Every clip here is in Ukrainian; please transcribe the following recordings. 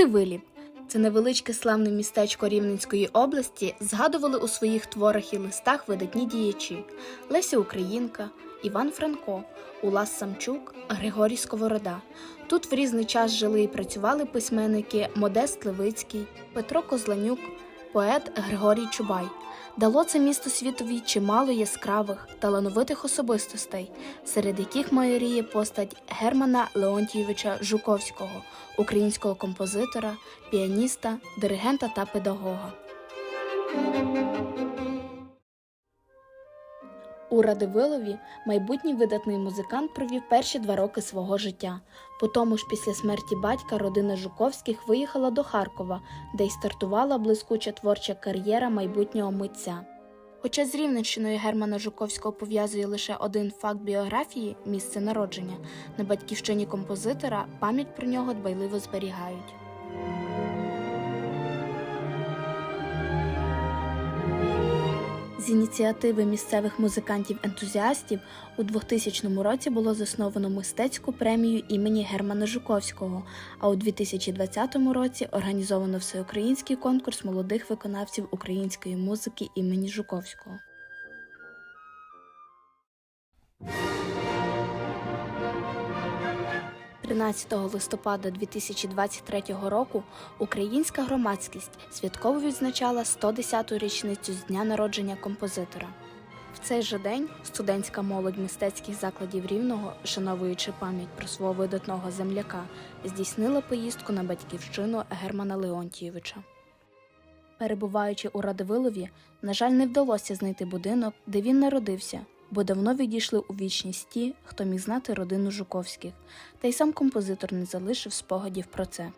Радивилів це невеличке славне містечко Рівненської області згадували у своїх творах і листах видатні діячі Леся Українка, Іван Франко, Улас Самчук, Григорій Сковорода. Тут в різний час жили і працювали письменники Модест Левицький, Петро Козланюк, поет Григорій Чубай. Дало це місто світові чимало яскравих, талановитих особистостей, серед яких майоріє постать Германа Леонтійовича Жуковського, українського композитора, піаніста, диригента та педагога. У Радивилові майбутній видатний музикант провів перші два роки свого життя. По тому ж після смерті батька родина Жуковських виїхала до Харкова, де й стартувала блискуча творча кар'єра майбутнього митця. Хоча з Рівненщиною Германа Жуковського пов'язує лише один факт біографії місце народження, на батьківщині композитора пам'ять про нього дбайливо зберігають. З ініціативи місцевих музикантів-ентузіастів у 2000 році було засновано мистецьку премію імені Германа Жуковського, а у 2020 році організовано всеукраїнський конкурс молодих виконавців української музики імені Жуковського. – 13 листопада 2023 року українська громадськість святково відзначала 110-ту річницю з дня народження композитора. В цей же день студентська молодь мистецьких закладів Рівного, шановуючи пам'ять про свого видатного земляка, здійснила поїздку на батьківщину Германа Леонтійовича. Перебуваючи у Радивилові, на жаль, не вдалося знайти будинок, де він народився, бо давно відійшли у вічність ті, хто міг знати родину Жуковських, та й сам композитор не залишив спогадів про це.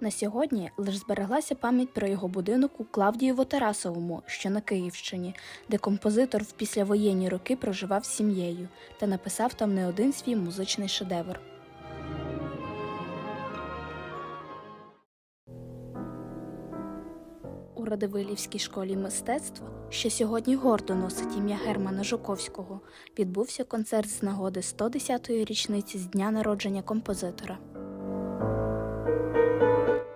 На сьогодні лише збереглася пам'ять про його будинок у Клавдієво-Тарасовому, що на Київщині, де композитор в післявоєнні роки проживав з сім'єю та написав там не один свій музичний шедевр. У Радивилівській школі мистецтв, що сьогодні гордо носить ім'я Германа Жуковського, відбувся концерт з нагоди 110-ї річниці з дня народження композитора.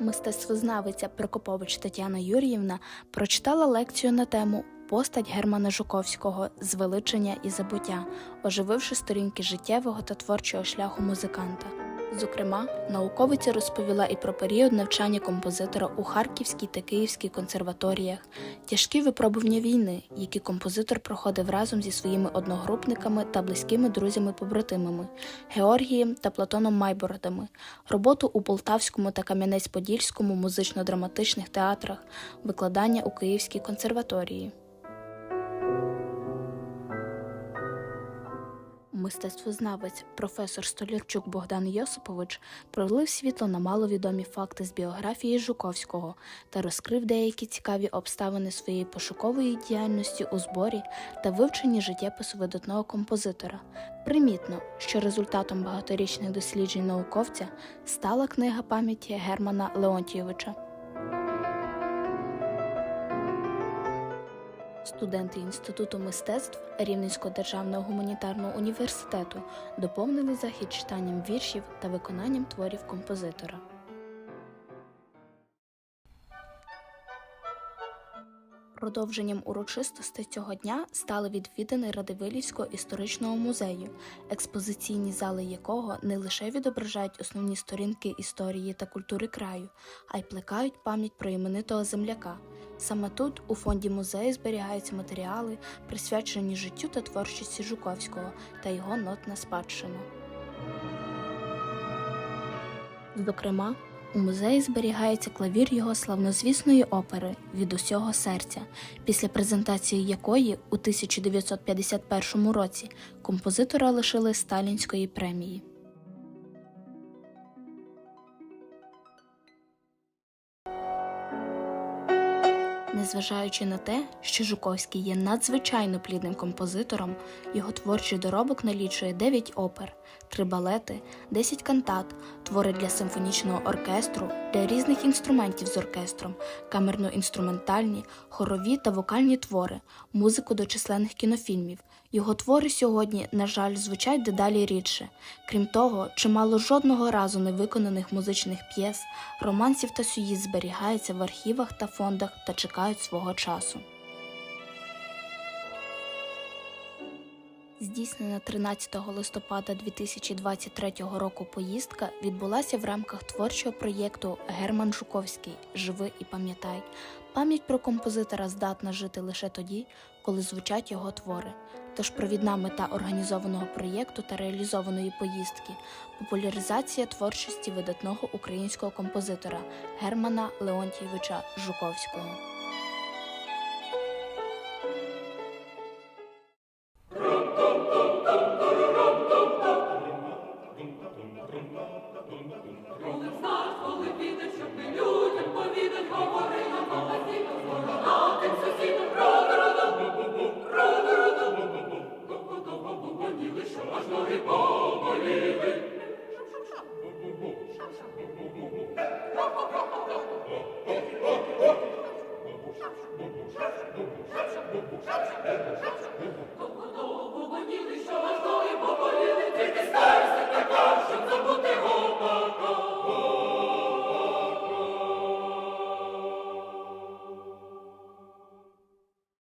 Мистецтвознавиця Прокопович Тетяна Юріївна прочитала лекцію на тему Постать Германа Жуковського звеличення і забуття, ожививши сторінки життєвого та творчого шляху музиканта. Зокрема, науковиця розповіла і про період навчання композитора у Харківській та Київській консерваторіях, тяжкі випробування війни, які композитор проходив разом зі своїми одногрупниками та близькими друзями-побратимами Георгієм та Платоном Майбородами, роботу у Полтавському та Кам'янець-Подільському музично-драматичних театрах, викладання у Київській консерваторії. Мистецтвознавець професор Столярчук Богдан Йосипович пролив світло на маловідомі факти з біографії Жуковського та розкрив деякі цікаві обставини своєї пошукової діяльності у зборі та вивченні життєпису видатного композитора. Примітно, що результатом багаторічних досліджень науковця стала книга пам'яті Германа Леонтійовича. Студенти Інституту мистецтв Рівненського державного гуманітарного університету доповнили захід читанням віршів та виконанням творів композитора. Продовженням урочистостей цього дня стали відвідини Радивилівського історичного музею, експозиційні зали якого не лише відображають основні сторінки історії та культури краю, а й плекають пам'ять про іменитого земляка. Саме тут, у фонді музею, зберігаються матеріали, присвячені життю та творчості Жуковського та його нотна спадщина. Зокрема, у музеї зберігається клавір його славнозвісної опери від усього серця, після презентації якої у 1951 році композитора лишили Сталінської премії. Незважаючи на те, що Жуковський є надзвичайно плідним композитором, його творчий доробок налічує 9 опер, 3 балети, 10 кантат, твори для симфонічного оркестру, для різних інструментів з оркестром, камерно-інструментальні, хорові та вокальні твори, музику до численних кінофільмів. Його твори сьогодні, на жаль, звучать дедалі рідше. Крім того, чимало жодного разу не виконаних музичних п'єс, романсів та сюїт зберігаються в архівах та фондах та чекають свого часу. Здійснена 13 листопада 2023 року поїздка відбулася в рамках творчого проєкту Герман Жуковський Живи і пам'ятай. Пам'ять про композитора здатна жити лише тоді, коли звучать його твори. Тож провідна мета організованого проєкту та реалізованої поїздки популяризація творчості видатного українського композитора Германа Леонтійовича Жуковського.